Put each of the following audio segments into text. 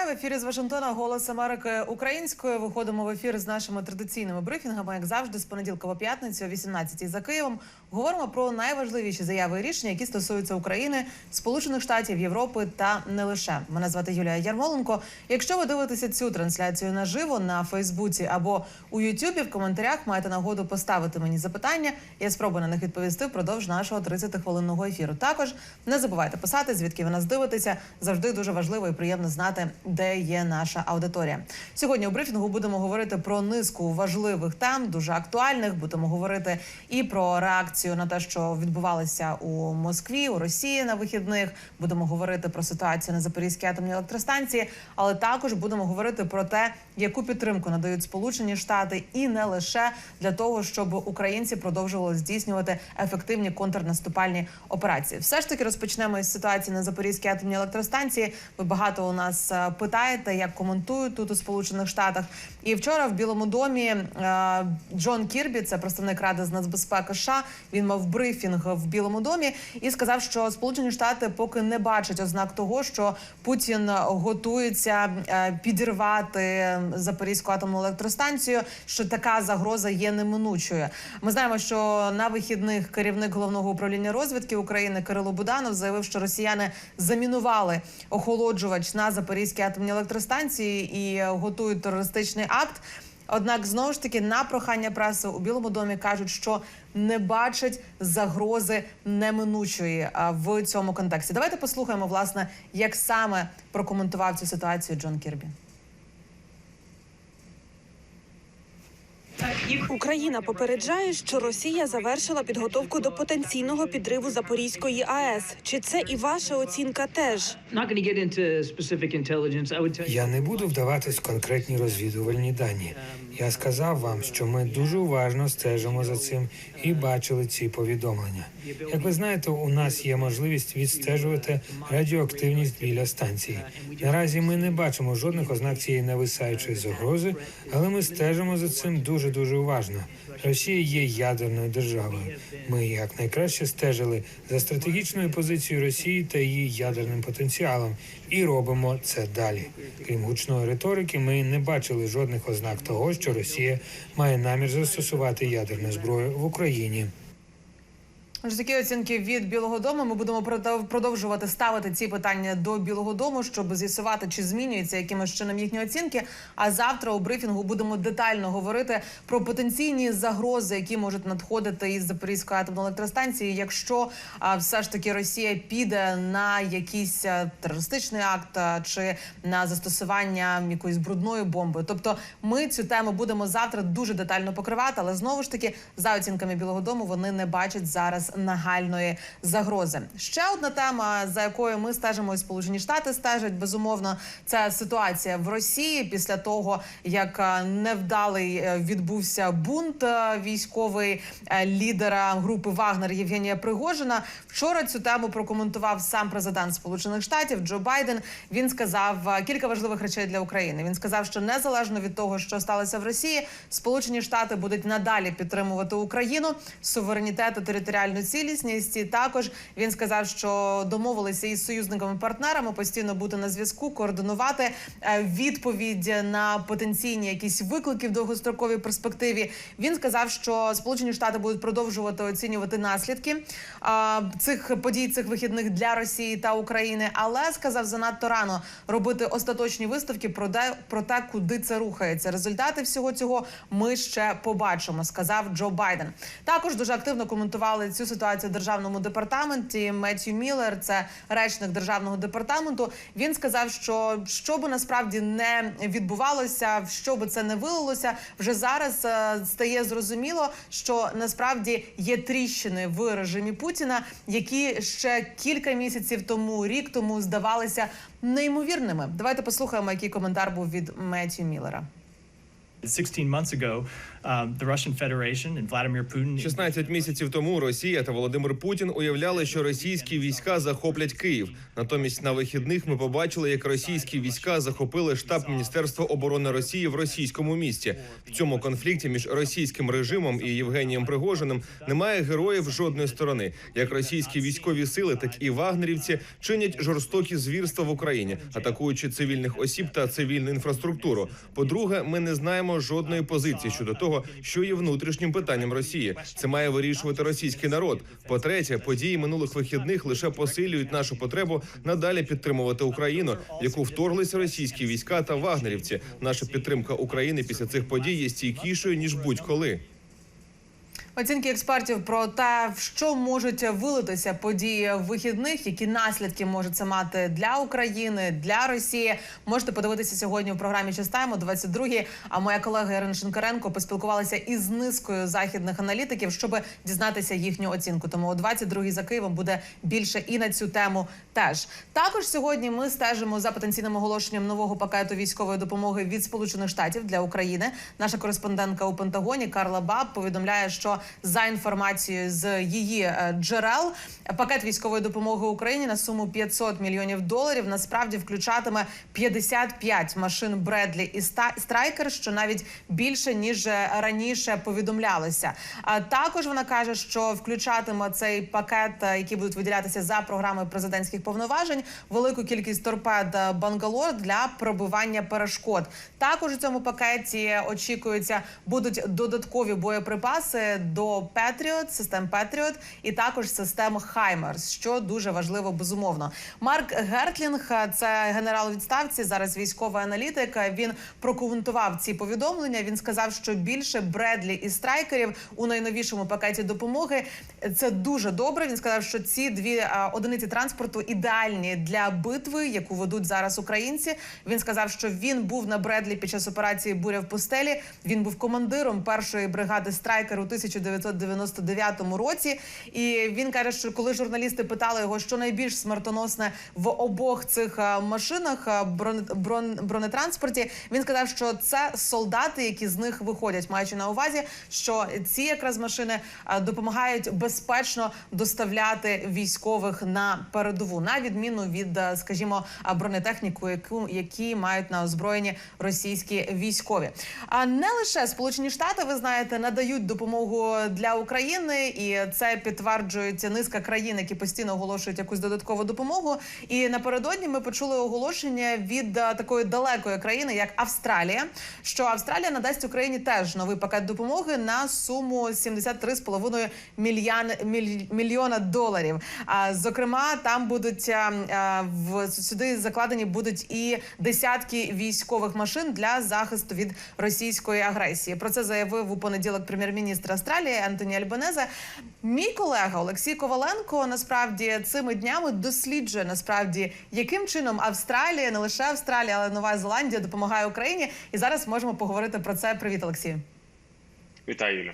Вітаю в ефірі з Вашингтона. Голос Америки українською. Виходимо в ефір з нашими традиційними брифінгами, як завжди, з понеділка по п'ятницю, о 18 за Києвом. Говоримо про найважливіші заяви і рішення, які стосуються України, Сполучених Штатів, Європи та не лише. Мене звати Юлія Ярмоленко. Якщо ви дивитеся цю трансляцію наживо на Фейсбуці або у Ютубі, в коментарях маєте нагоду поставити мені запитання. Я спробую на них відповісти впродовж нашого 30-хвилинного ефіру. Також не забувайте писати, звідки ви нас дивитеся. Завжди дуже важливо і приємно знати, де є наша аудиторія. Сьогодні у брифінгу будемо говорити про низку важливих тем, дуже актуальних. Будемо говорити і про реакцію на те, що відбувалося у Москві, у Росії на вихідних. Будемо говорити про ситуацію на Запорізькій атомній електростанції, але також будемо говорити про те, яку підтримку надають Сполучені Штати, і не лише для того, щоб українці продовжували здійснювати ефективні контрнаступальні операції. Все ж таки розпочнемо із ситуації на Запорізькій атомній електростанції. Ви багато у нас е, питаєте, як коментують тут у Сполучених Штатах. І вчора в Білому домі е, Джон Кірбі, це представник ради з нацбезпеки США, Він мав брифінг в Білому домі і сказав, що Сполучені Штати поки не бачать ознак того, що Путін готується е, підірвати Запорізьку атомну електростанцію. Що така загроза є неминучою. Ми знаємо, що на вихідних керівник головного управління розвідки України Кирило Буданов заявив, що росіяни замінували охолоджувач на Запорізькій атомній електростанції і готують терористичний акт. Однак знову ж таки на прохання преси у Білому домі кажуть, що не бачать загрози неминучої а, в цьому контексті. Давайте послухаємо, власне, як саме прокоментував цю ситуацію Джон Кірбі. Україна попереджає, що Росія завершила підготовку до потенційного підриву Запорізької АЕС. Чи це і ваша оцінка теж? Я не буду вдаватись в конкретні розвідувальні дані. Я сказав вам, що ми дуже уважно стежимо за цим і бачили ці повідомлення. Як ви знаєте, у нас є можливість відстежувати радіоактивність біля станції. Наразі ми не бачимо жодних ознак цієї нависаючої загрози, але ми стежимо за цим дуже дуже уважно. Росія є ядерною державою. Ми якнайкраще стежили за стратегічною позицією Росії та її ядерним потенціалом і робимо це далі. Крім гучної риторики, ми не бачили жодних ознак того, що Росія має намір застосувати ядерну зброю в Україні. Отже, такі оцінки від Білого Дому. Ми будемо продовжувати ставити ці питання до Білого Дому, щоб з'ясувати, чи змінюється якимось чином їхні оцінки. А завтра у брифінгу будемо детально говорити про потенційні загрози, які можуть надходити із Запорізької атомної електростанції, якщо все ж таки Росія піде на якийсь терористичний акт чи на застосування якоїсь брудної бомби. Тобто, ми цю тему будемо завтра дуже детально покривати, але знову ж таки, за оцінками Білого Дому, вони не бачать зараз нагальної загрози. Ще одна тема, за якою ми стежимо, Сполучені Штати стежать безумовно. Це ситуація в Росії після того, як е, невдалий е, відбувся бунт е, військовий лідера групи Вагнер Євгенія Пригожина. Вчора цю тему прокоментував сам президент Сполучених Штатів Джо Байден. Він сказав кілька важливих речей для України. Він сказав, що незалежно від того, що сталося в Росії, Сполучені Штати будуть надалі підтримувати Україну, суверенітет та територіальну цілісність. І також він сказав, що домовилися із союзниками-партнерами постійно бути на зв'язку, координувати е, відповідь на потенційні якісь виклики в довгостроковій перспективі. Він сказав, що Сполучені Штати будуть продовжувати оцінювати наслідки цих подій, цих вихідних для Росії та України, але сказав занадто рано робити остаточні виставки про де про те, куди це рухається. Результати всього цього ми ще побачимо, сказав Джо Байден. Також дуже активно коментували цю ситуацію в державному департаменті. Меттью Міллер, це речник державного департаменту. Він сказав, що що би насправді не відбувалося, що би це не вилилося, вже зараз е, стає зрозуміло, що насправді є тріщини в режимі Путіна, які ще кілька місяців тому, рік тому здавалися неймовірними. Давайте послухаємо, який коментар був від Меттью Міллера. 16 months ago, um, the Russian Federation and Vladimir Putin 16 місяців тому Росія та Володимир Путін уявляли, що російські війська захоплять Київ. Натомість на вихідних ми побачили, як російські війська захопили штаб Міністерства оборони Росії в російському місті. В цьому конфлікті між російським режимом і Євгенієм Пригожиним немає героїв жодної сторони. Як російські військові сили, так і вагнерівці чинять жорстокі звірства в Україні, атакуючи цивільних осіб та цивільну інфраструктуру. По-друге, ми не знаємо жодної позиції щодо того, що є внутрішнім питанням Росії. Це має вирішувати російський народ. По-третє, події минулих вихідних лише посилюють нашу потребу надалі підтримувати Україну, в яку вторглися російські війська та вагнерівці. Наша підтримка України після цих подій є стійкішою ніж будь-коли. Оцінки експертів про те, в що можуть вилитися події вихідних, які наслідки може це мати для України, для Росії. Можете подивитися сьогодні в програмі «Частаємо» 22-й. А моя колега Ірина Шинкаренко поспілкувалася із низкою західних аналітиків, щоб дізнатися їхню оцінку. Тому о 22-й за Києвом буде більше і на цю тему. Теж також сьогодні ми стежимо за потенційним оголошенням нового пакету військової допомоги від Сполучених Штатів для України. Наша кореспондентка у Пентагоні Карла Баб повідомляє, що за інформацією з її е, джерел пакет військової допомоги Україні на суму 500 мільйонів доларів насправді включатиме 55 машин Бредлі і Страйкер, що навіть більше ніж е, раніше повідомлялося. А також вона каже, що включатиме цей пакет, е, який будуть виділятися за програмою президентських повноважень, велику кількість торпед Бангалор для пробивання перешкод. Також у цьому пакеті очікується будуть додаткові боєприпаси до Петріот, систем Петріот і також систем Хаймерс, що дуже важливо безумовно. Марк Гертлінг, е, це генерал відставці, зараз військовий аналітик. е, Він прокоментував ці повідомлення. Він сказав, що більше Бредлі і страйкерів у найновішому пакеті допомоги. Це дуже добре. Він сказав, що ці дві е, одиниці транспорту ідеальні для битви, яку ведуть зараз українці. Він сказав, що він був на Бредлі під час операції Буря в пустелі. Він був командиром першої бригади страйкер у 1999 році. І він каже, що коли журналісти питали його, що найбільш смертоносне в обох цих е, машинах е, бронетранспорті, він сказав, що це солдати, які з них виходять, маючи на увазі, що ці якраз машини е, допомагають безпечно доставляти військових на передову, на відміну від, скажімо, бронетехніку, яку які мають на озброєнні російські військові. А не лише Сполучені Штати, ви знаєте, надають допомогу для України, і це підтверджують низка країн, які постійно оголошують якусь додаткову допомогу. І напередодні ми почули оголошення від е, такої далекої країни, як Австралія, що Австралія надасть Україні теж новий пакет допомоги на суму 73,5 мільйон, міль- мільйона доларів. А зокрема, там будуть е, е, в сюди закладені будуть і десятки військових машин для захисту від російської агресії. Про це заявив у понеділок прем'єр-міністр Австралії Антоні Альбанезе. Мій колега Олексій Коваленко насправді цими днями досліджує насправді, яким чином Австралія, не лише Австралія, але Нова Зеландія допомагає Україні. І зараз можемо поговорити про це. Привіт, Олексій. Вітаю, Юлю.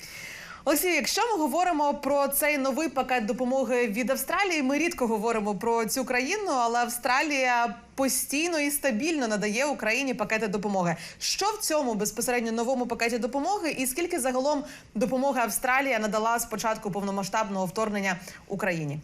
Олексій, якщо ми говоримо про цей новий пакет допомоги від Австралії, ми рідко говоримо про цю країну, але Австралія постійно і стабільно надає Україні пакети допомоги. Що в цьому безпосередньо новому пакеті допомоги, і скільки загалом допомоги Австралія надала з початку повномасштабного вторгнення Україні?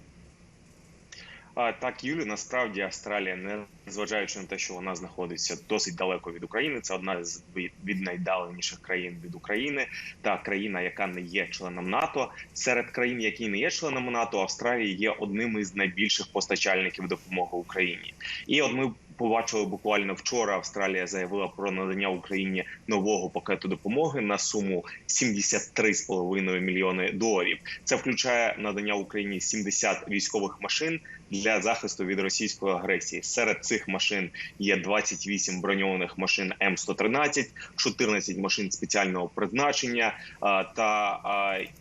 Так, Юлі, насправді Австралія, не зважаючи на те, що вона знаходиться досить далеко від України, це одна з від найдаленіших країн від України, та країна, яка не є членом НАТО. Серед країн, які не є членом НАТО, Австралія є одним із найбільших постачальників допомоги Україні. І от ми побачили буквально вчора. Австралія заявила про надання Україні нового пакету допомоги на суму 73,5 мільйони доларів. Це включає надання Україні 70 військових машин для захисту від російської агресії. Серед цих машин є 28 броньованих машин М113, 14 машин спеціального призначення. Та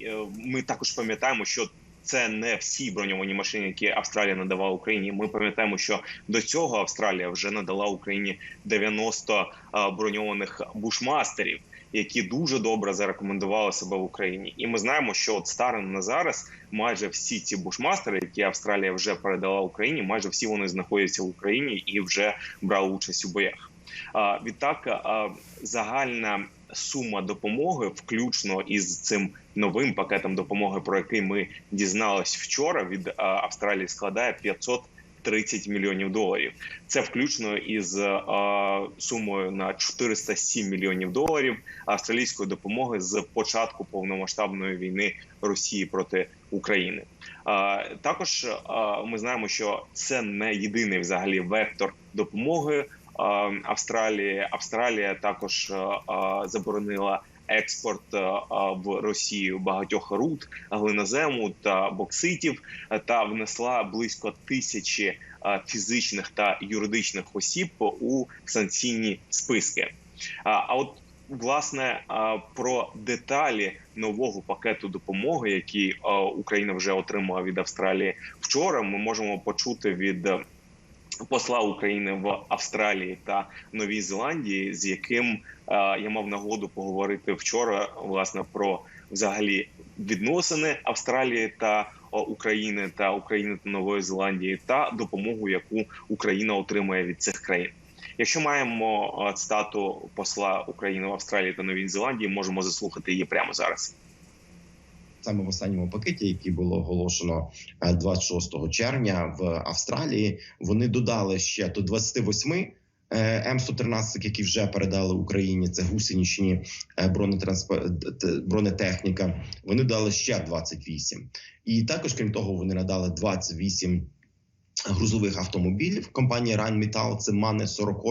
е, ми також пам'ятаємо, що це не всі броньовані машини, які Австралія надавала Україні. Ми пам'ятаємо, що до цього Австралія вже надала Україні 90 броньованих бушмастерів. Які дуже добре зарекомендували себе в Україні, і ми знаємо, що от станом на зараз майже всі ці бушмастери, які Австралія вже передала Україні, майже всі вони знаходяться в Україні і вже брали участь у боях. Відтак, загальна сума допомоги, включно із цим новим пакетом допомоги, про який ми дізнались вчора від Австралії, складає 530 мільйонів доларів. Це включно із а, сумою на 407 мільйонів доларів австралійської допомоги з початку повномасштабної війни Росії проти України. А, Також ми знаємо, що це не єдиний взагалі вектор допомоги Австралії. Австралія також а, а, заборонила. Експорт в Росію багатьох руд, глинозему та бокситів та внесла близько тисячі фізичних та юридичних осіб у санкційні списки. А, от власне про деталі нового пакету допомоги, який Україна вже отримала від Австралії вчора, ми можемо почути від е, посла України в Австралії та Новій Зеландії, з яким е, я мав нагоду поговорити вчора, власне, про взагалі відносини Австралії та України та України та Нової Зеландії, та допомогу, яку Україна отримує від цих країн. Якщо маємо е, цитату посла України в Австралії та Новій Зеландії, можемо заслухати її прямо зараз. Саме в останньому пакеті, який було оголошено е, 26 червня в Австралії, вони додали ще до 28 е, М113, які вже передали Україні. Це гусеничні е, бронетехніка. Вони дали ще 28. І також, крім того, вони надали 28 грузових автомобілів. Компанії Rheinmetall, це мани 40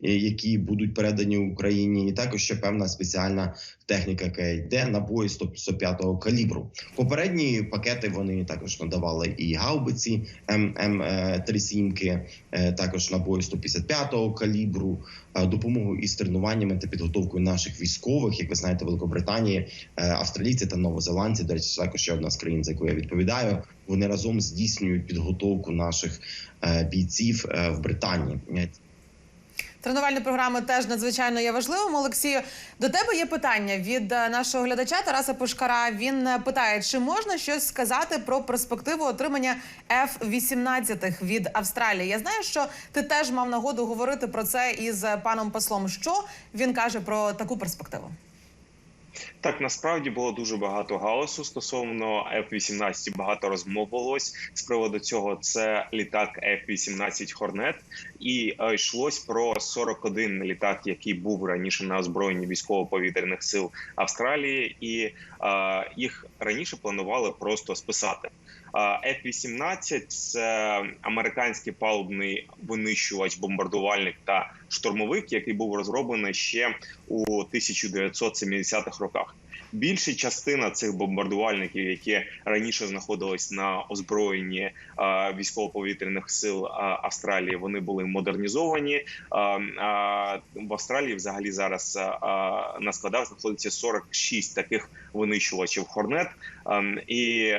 які будуть передані Україні, і також ще певна спеціальна техніка, яка йде набої 105-го калібру. Попередні пакети вони також надавали і гаубиці ММ-37, е, також набої 155-го калібру, е, допомогу із тренуваннями та підготовкою наших військових. Як ви знаєте, Великобританії, е, австралійці та новозеландці, до речі, також ще одна з країн, за яку я відповідаю. Вони разом здійснюють підготовку наших е, бійців в Британії. Тренувальні програми теж надзвичайно є важливим. Олексію, до тебе є питання від е, нашого глядача Тараса Пушкара. Він е, питає, чи можна щось сказати про перспективу отримання F-18 від Австралії. Я знаю, що ти теж мав нагоду говорити про це із е, паном послом. Що він каже про таку перспективу? Так, насправді було дуже багато галасу стосовно F-18, багато розмов велось з приводу цього. Це літак F-18 Hornet. і е, йшлось про 41 літак, який був раніше на озброєнні військово-повітряних сил Австралії, і е, їх раніше планували просто списати. Е, F-18 – це американський палубний винищувач, бомбардувальник та штурмовик, який був розроблений ще у 1970-х роках. Більша частина цих бомбардувальників, які раніше знаходились на озброєнні е, військово-повітряних сил е, Австралії, вони були модернізовані. Е, в Австралії взагалі зараз на складах знаходиться 46 таких винищувачів Хорнет. Ем, і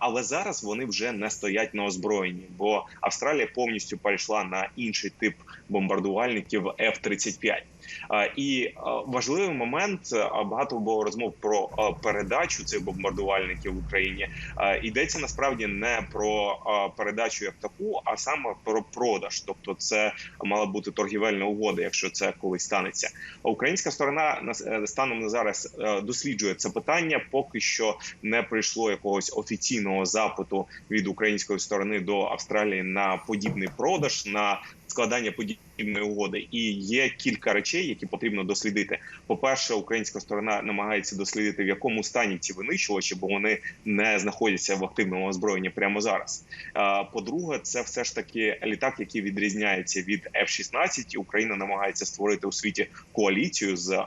але зараз вони вже не стоять на озброєнні, бо Австралія повністю перейшла на інший тип бомбардувальників F-35. І важливий момент багато було розмов про передачу цих бомбардувальників в Україні. Йдеться насправді не про передачу як таку, а саме про продаж. Тобто, це мала бути торгівельна угода, якщо це колись станеться. Українська сторона на е, станом на зараз е, досліджує це питання. Поки що не прийшло якогось офіційного запиту від української сторони до Австралії на подібний продаж на складання подібної угоди. І є кілька речей, які потрібно дослідити. По перше, українська сторона намагається дослідити в якому стані ці винищувачі, бо вони не знаходяться в активному озброєнні прямо зараз. По-друге, це все ж таки літак, який відрізняється від F-16. І Україна намагається створити у світі коаліцію з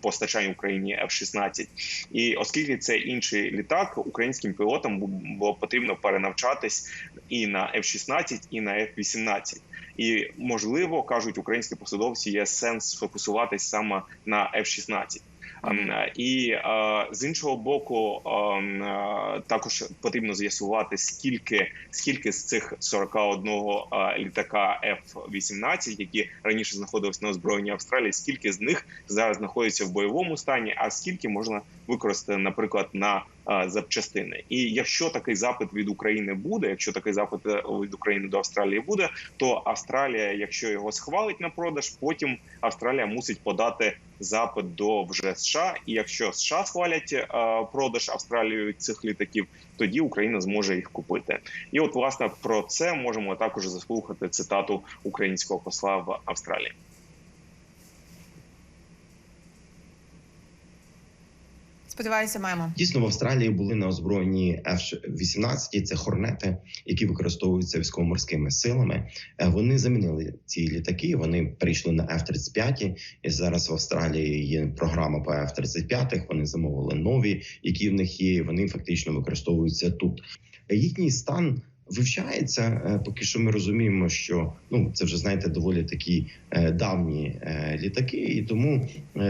постачанням Україні F-16. І оскільки це інший літак, українським пілотам було потрібно перенавчатись і на F-16, і на F-18. І можливо кажуть українські посадовці, є сенс сфокусуватись саме на F-16. Ем, е, І е, з іншого боку, ем, е, також потрібно з'ясувати скільки скільки з цих 41 е, літака F-18, які раніше знаходились на озброєнні Австралії, скільки з них зараз знаходяться в бойовому стані, а скільки можна використати, наприклад, на запчастини. І якщо такий запит від України буде, якщо такий запит е, від України до Австралії буде, то Австралія, якщо його схвалить на продаж, потім Австралія мусить подати запит до вже США. І якщо США схвалять е, продаж Австралією цих літаків, тоді Україна зможе їх купити. І от власне про це можемо також заслухати цитату українського посла в Австралії. Сподіваюся, маємо. Дійсно, в Австралії були на озброєнні F-18, це хорнети, які використовуються військово-морськими силами. Е, Вони замінили ці літаки. Вони перейшли на F-35. І зараз в Австралії є програма по F-35. Вони замовили нові, які в них є. Вони фактично використовуються тут. Їхній стан. Вивчається, Е, поки що ми розуміємо, що ну це вже знаєте доволі такі е, давні е, літаки, і тому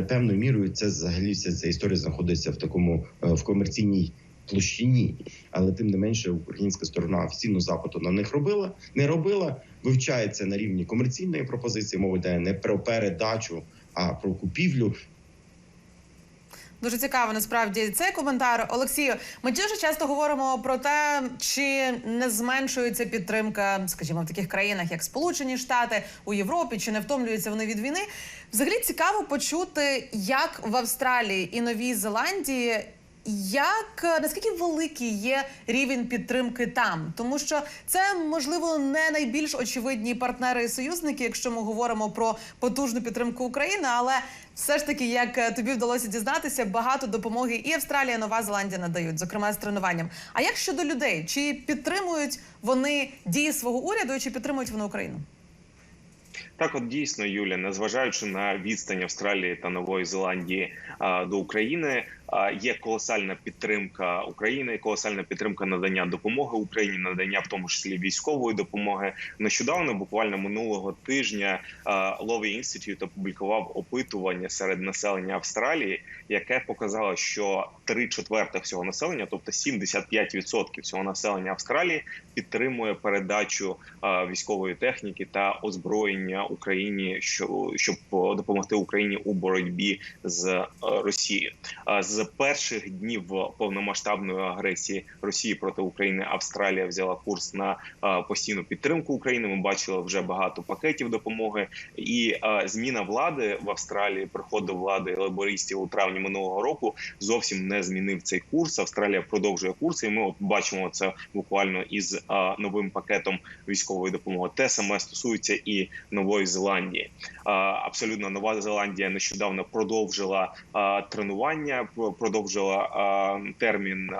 певною мірою це взагалі вся ця історія знаходиться в такому в комерційній площині, але тим не менше українська сторона офіційно запиту на них робила, не робила. Вивчається на рівні комерційної пропозиції. Мова йде не про передачу, а про купівлю. Дуже цікаво насправді цей коментар. Олексію, ми дуже часто говоримо про те, чи не зменшується підтримка, скажімо, в таких країнах, як Сполучені Штати у Європі, чи не втомлюються вони від війни. Взагалі цікаво почути, як в Австралії і Новій Зеландії. Як наскільки великий є рівень підтримки там, тому що це можливо не найбільш очевидні партнери і союзники, якщо ми говоримо про потужну підтримку України, але все ж таки, як е, тобі вдалося дізнатися, багато допомоги і Австралія, і Нова Зеландія надають, зокрема з тренуванням. А як щодо людей, чи підтримують вони дії свого уряду, чи підтримують вони Україну? Так, от дійсно, Юля, незважаючи на відстань Австралії та Нової Зеландії а, до України, є колосальна підтримка України, колосальна підтримка надання допомоги Україні, надання в тому числі військової допомоги. Нещодавно, буквально минулого тижня, Лові Institute опублікував опитування серед населення Австралії, яке показало, що три четвертих всього населення, тобто 75% всього населення Австралії, підтримує передачу військової техніки та озброєння Україні, що щоб допомогти Україні у боротьбі з е, Росією. А З перших днів повномасштабної агресії Росії проти України Австралія взяла курс на е, постійну підтримку України. Ми бачили вже багато пакетів допомоги, і е, зміна влади в Австралії, приход до влади лейбористів у травні минулого року зовсім не змінив цей курс. Австралія продовжує курс, і ми от бачимо це буквально із е, новим пакетом військової допомоги. Те саме стосується і Нової Зеландії. Абсолютно Нова Зеландія нещодавно продовжила тренування, продовжила термін,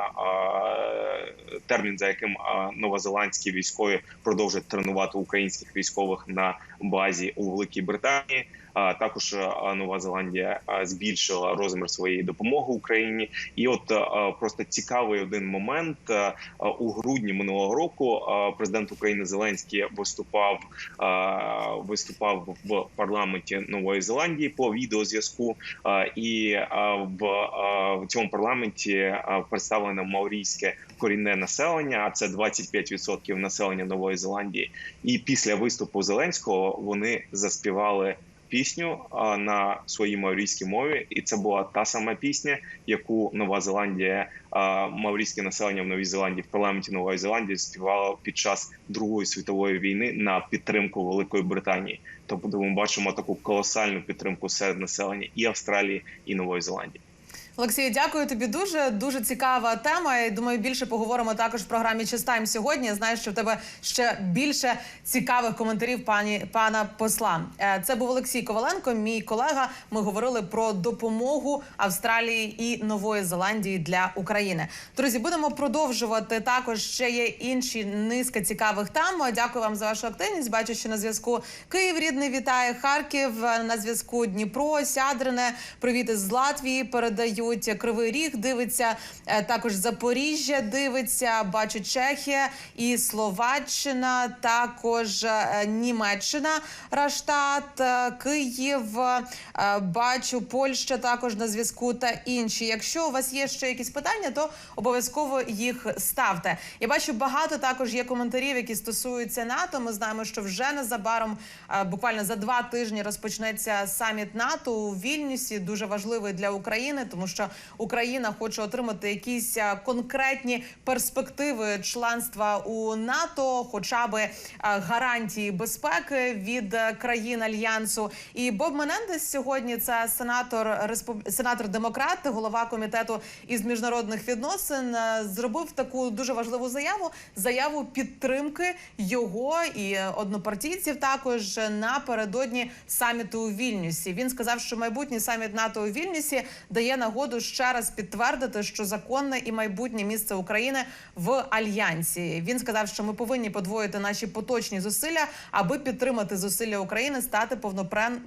термін, за яким новозеландські військові продовжать тренувати українських військових на базі у Великій Британії. Також Нова Зеландія збільшила розмір своєї допомоги Україні. І от просто цікавий один момент у грудні минулого року. Президент України Зеленський виступав виступав в парламенті Нової Зеландії по відеозв'язку. І в, цьому парламенті представлено маорійське корінне населення. А це 25% населення Нової Зеландії. І після виступу Зеленського вони заспівали пісню на своїй маорійській мові, і це була та сама пісня, яку Нова Зеландія, а, маорійське населення в Новій Зеландії в парламенті Нової Зеландії співало під час Другої світової війни на підтримку Великої Британії. Тобто ми бачимо таку колосальну підтримку серед населення і Австралії, і Нової Зеландії. Олексію, дякую тобі дуже. Дуже цікава тема. І думаю, більше поговоримо також в програмі Чистайм сьогодні. Я знаю, що в тебе ще більше цікавих коментарів пані пана посла. Е, Це був Олексій Коваленко, мій колега. Ми говорили про допомогу Австралії і Нової Зеландії для України. Друзі, будемо продовжувати. Також ще є інші низка цікавих тем. Дякую вам за вашу активність. Бачу, що на зв'язку Київ рідний вітає Харків. На зв'язку Дніпро, Сядрине. Привіт із Латвії. Передають Кривий Ріг. Дивиться е, також Запоріжжя. Дивиться. Бачу Чехія і Словаччина. Також е, Німеччина, Раштат, е, Київ. Бачу Польща також на зв'язку та інші. Якщо у вас є ще якісь питання, то обов'язково їх ставте. Я бачу багато також є коментарів, які стосуються НАТО. Ми знаємо, що вже незабаром, буквально за два тижні, розпочнеться саміт НАТО у Вільнюсі. Дуже важливий для України, тому що. Що Україна хоче отримати якісь конкретні перспективи членства у НАТО, хоча би гарантії безпеки від е, країн альянсу. І Боб Менендес сьогодні це сенатор сенатор демократ, голова комітету із міжнародних відносин, е, зробив таку дуже важливу заяву заяву підтримки його і однопартійців також напередодні саміту у Вільнюсі. Він сказав, що майбутній саміт НАТО у Вільнюсі дає нагоду ще раз підтвердити, що законне і майбутнє місце України в альянсі. Він сказав, що ми повинні подвоїти наші поточні зусилля, аби підтримати зусилля України стати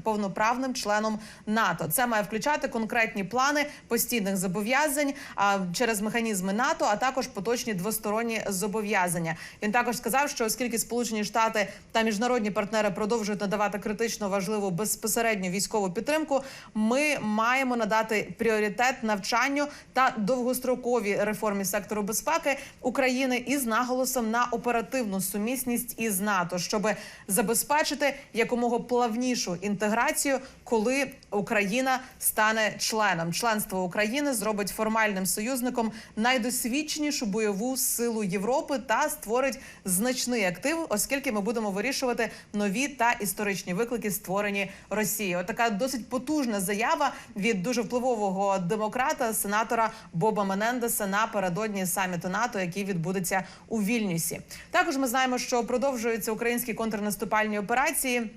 повноправним членом НАТО. Це має включати конкретні плани постійних зобов'язань а, через механізми НАТО, а також поточні двосторонні зобов'язання. Він також сказав, що оскільки Сполучені Штати та міжнародні партнери продовжують надавати критично важливу безпосередню військову підтримку, ми маємо надати пріоритет навчанню та довгостроковій реформі сектору безпеки України із наголосом на оперативну сумісність із НАТО, щоб забезпечити якомога плавнішу інтеграцію, коли Україна стане членом. Членство України зробить формальним союзником найдосвідченішу бойову силу Європи та створить значний актив, оскільки ми будемо вирішувати нові та історичні виклики, створені Росією. Така досить потужна заява від дуже впливового демократа, сенатора Боба Менендеса напередодні саміту НАТО, який відбудеться у Вільнюсі. Також ми знаємо, що продовжуються українські контрнаступальні операції.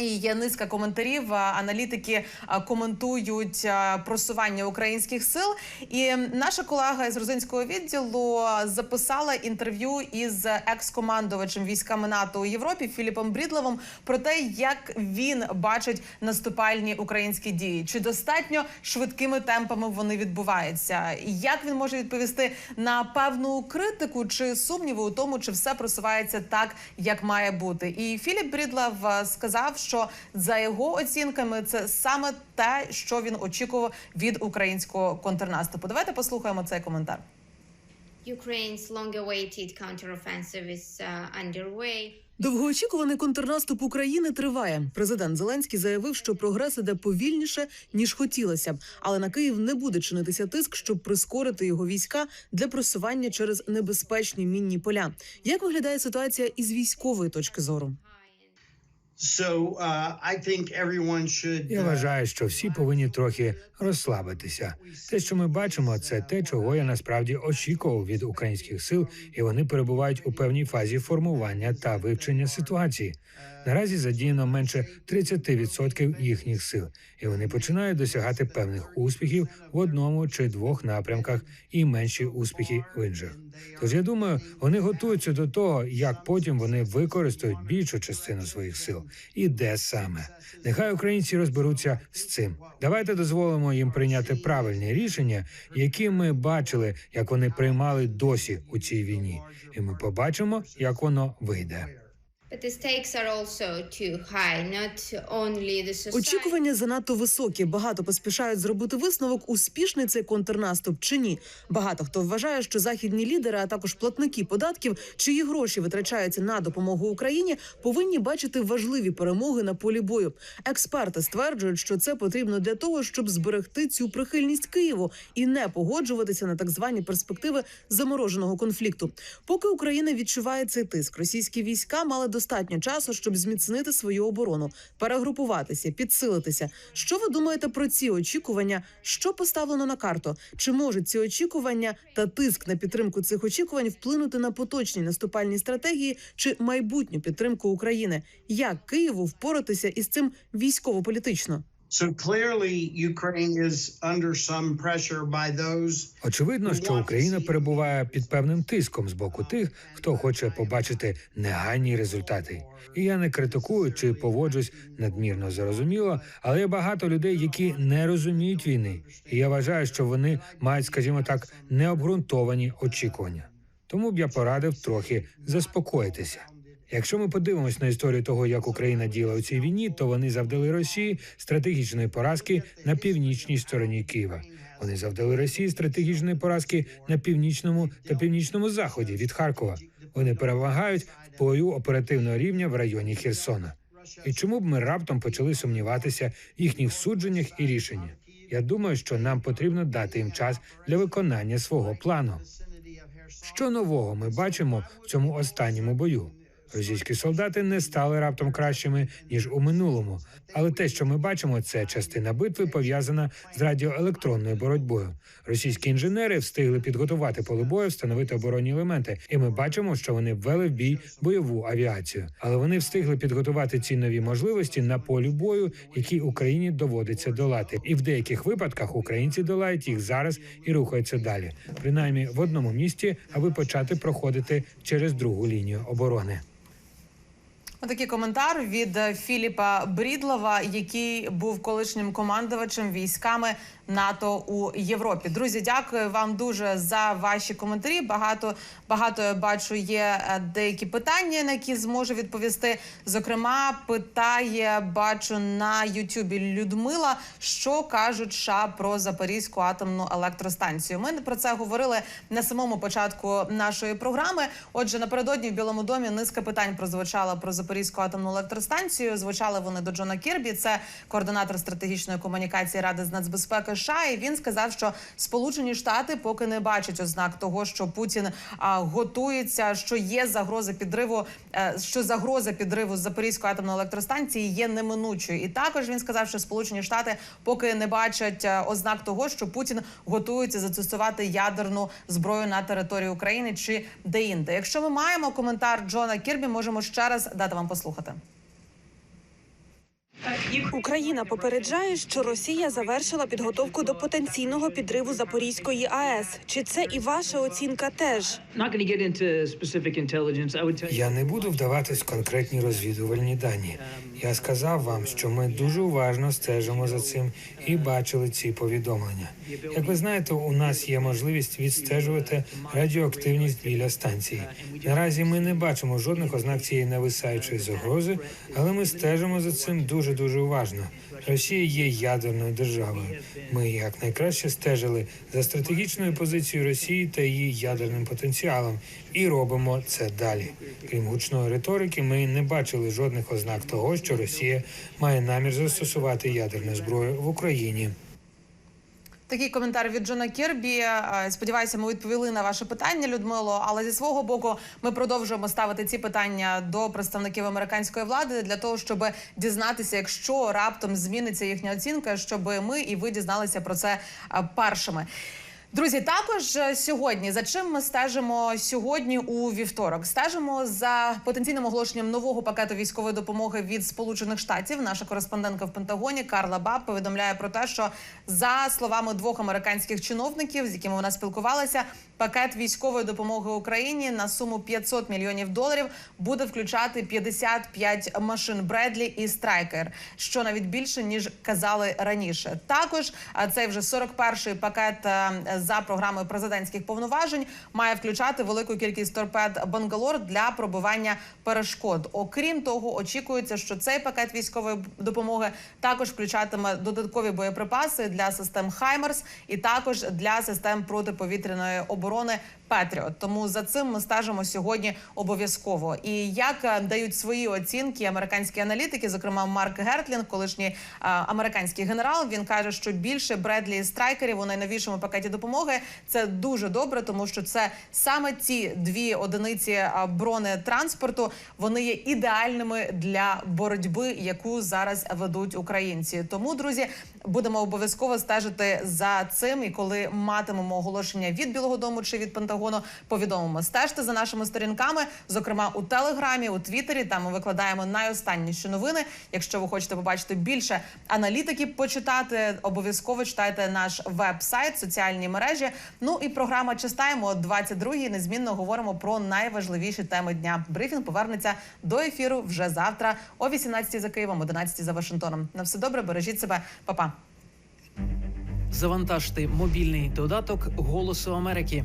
І є низка коментарів. Аналітики коментують просування українських сил. І наша колега з грузинського відділу записала інтерв'ю із екс-командувачем військами НАТО у Європі Філіпом Брідловим про те, як він бачить наступальні українські дії, чи достатньо швидкими темпами вони відбуваються, як він може відповісти на певну критику чи сумніви у тому, чи все просувається так, як має бути. І Філіп Брідлов сказав, що за його оцінками це саме те, що він очікував від українського контрнаступу. Давайте послухаємо цей коментар. Ukraine's long-awaited counteroffensive is uh, underway. Довгоочікуваний контрнаступ України триває. Президент Зеленський заявив, що прогрес іде повільніше ніж хотілося б, але на Київ не буде чинитися тиск, щоб прискорити його війська для просування через небезпечні мінні поля. Як виглядає ситуація із військової точки зору? Я uh, вважаю, що всі повинні трохи розслабитися. Те, що ми бачимо, це те, чого я насправді очікував від українських сил, і вони перебувають у певній фазі формування та вивчення ситуації. Наразі задіяно менше 30% їхніх сил, і вони починають досягати певних успіхів в одному чи двох напрямках і менші успіхи в інших. Тож я думаю, вони готуються до того, як потім вони використають більшу частину своїх сил і де саме. Нехай українці розберуться з цим. Давайте дозволимо їм прийняти правильні рішення, які ми бачили, як вони приймали досі у цій війні, і ми побачимо, як воно вийде. Очікування занадто високі. Багато поспішають зробити висновок, успішний цей контрнаступ чи ні. Багато хто вважає, що західні лідери, а також платники податків, чиї гроші витрачаються на допомогу Україні, повинні бачити важливі перемоги на полі бою. Експерти стверджують, що це потрібно для того, щоб зберегти цю прихильність Києву і не погоджуватися на так звані перспективи замороженого конфлікту. Поки Україна відчуває цей тиск, російські війська мали достатньо часу, щоб зміцнити свою оборону, перегрупуватися, підсилитися. Що ви думаєте про ці очікування? Що поставлено на карту? Чи можуть ці очікування та тиск на підтримку цих очікувань вплинути на поточні наступальні стратегії чи майбутню підтримку України? Як Києву впоратися із цим військово-політично? So clearly, Ukraine is under some pressure by those. Очевидно, що Україна перебуває під певним тиском з боку тих, хто хоче побачити негайні результати. І я не критикую чи поводжусь надмірно зрозуміло, але є багато людей, які не розуміють війни. І я вважаю, що вони мають, скажімо так, необґрунтовані очікування. Тому б я порадив трохи заспокоїтися. Якщо ми подивимось на історію того, як Україна діяла у цій війні, то вони завдали Росії стратегічної поразки на північній стороні Києва. Вони завдали Росії стратегічної поразки на північному та північному заході від Харкова. Вони перевагають в бою оперативного рівня в районі Херсона. І чому б ми раптом почали сумніватися в їхніх судженнях і рішеннях? Я думаю, що нам потрібно дати їм час для виконання свого плану. Що нового ми бачимо в цьому останньому бою? Російські солдати не стали раптом кращими ніж у минулому, але те, що ми бачимо, це частина битви пов'язана з радіоелектронною боротьбою. Російські інженери встигли підготувати поле бою, встановити оборонні елементи, і ми бачимо, що вони ввели в бій бойову авіацію. Але вони встигли підготувати ці нові можливості на полі бою, які Україні доводиться долати. І в деяких випадках українці долають їх зараз і рухаються далі, принаймні в одному місті, аби почати проходити через другу лінію оборони. Отакий коментар від е, Філіпа Брідлова, який був колишнім командувачем військами НАТО у Європі. Друзі, дякую вам дуже за ваші коментарі. Багато багато я бачу є е, деякі питання, на які зможу відповісти. Зокрема, питає бачу на Ютубі Людмила, що кажуть США про Запорізьку атомну електростанцію. Ми про це говорили на самому початку нашої програми. Отже, напередодні в Білому домі низка питань прозвучала про Запорізьку атомну електростанцію. Звучали вони до Джона Кірбі. Це координатор стратегічної комунікації Ради з нацбезпеки США. І він сказав, що Сполучені Штати поки не бачать ознак того, що Путін а, готується, що є загроза підриву, е, що загроза підриву Запорізької атомної електростанції є неминучою. І також він сказав, що Сполучені Штати поки не бачать е, ознак того, що Путін готується застосувати ядерну зброю на території України чи де-інде. Якщо ми маємо коментар Джона Кірбі, можемо ще раз дати вам послухати. Україна попереджає, що Росія завершила підготовку до потенційного підриву Запорізької АЕС. Чи це і ваша оцінка теж? Я не буду вдаватись в конкретні розвідувальні дані. Я сказав вам, що ми дуже уважно стежимо за цим і бачили ці повідомлення. Як ви знаєте, у нас є можливість відстежувати радіоактивність біля станції. Наразі ми не бачимо жодних ознак цієї нависаючої загрози, але ми стежимо за цим дуже дуже уважно. Росія є ядерною державою. Ми як найкраще стежили за стратегічною позицією Росії та її ядерним потенціалом і робимо це далі. Крім гучної риторики, ми не бачили жодних ознак того, що Росія має намір застосувати ядерну зброю в Україні. Такий коментар від Джона Кірбі. Е, Сподіваюся, ми відповіли на ваше питання, Людмило. Але зі свого боку, ми продовжуємо ставити ці питання до представників американської влади для того, щоб дізнатися, якщо раптом зміниться їхня оцінка, щоб ми і ви дізналися про це е, першими. Друзі, також е, сьогодні за чим ми стежимо сьогодні у вівторок? Стежимо за потенційним оголошенням нового пакету військової допомоги від Сполучених Штатів. Наша кореспондентка в Пентагоні Карла Баб повідомляє про те, що за словами двох американських чиновників, з якими вона спілкувалася, пакет військової допомоги Україні на суму 500 мільйонів доларів буде включати 55 машин Бредлі і Страйкер, що навіть більше ніж казали раніше. Також цей вже 41-й пакет е, за програмою президентських повноважень має включати велику кількість торпед Бангалор для пробивання перешкод. Окрім того, очікується, що цей пакет військової допомоги також включатиме додаткові боєприпаси для систем Хаймерс і також для систем протиповітряної оборони. Петріот. Тому за цим ми стежимо сьогодні обов'язково. І як е, дають свої оцінки американські аналітики, зокрема Марк Гертлін, колишній е, американський генерал, він каже, що більше Бредлі страйкерів у найновішому пакеті допомоги це дуже добре, тому що це саме ці дві одиниці е, бронетранспорту. Вони є ідеальними для боротьби, яку зараз ведуть українці. Тому, друзі, будемо обов'язково стежити за цим. І коли матимемо оголошення від Білого Дому чи від Пентагону, повідомимо. Стежте за нашими сторінками, зокрема у Телеграмі, у Твіттері. Там ми викладаємо найостанніші новини. Якщо ви хочете побачити більше аналітики, почитати обов'язково читайте наш веб-сайт, соціальні мережі. Ну і програма «Чистаємо» о 22-й. Незмінно говоримо про найважливіші теми дня. Брифінг повернеться до ефіру вже завтра о 18 за Києвом, 11 за Вашингтоном. На все добре, бережіть себе, Па-па. Завантажте мобільний додаток Голосу Америки.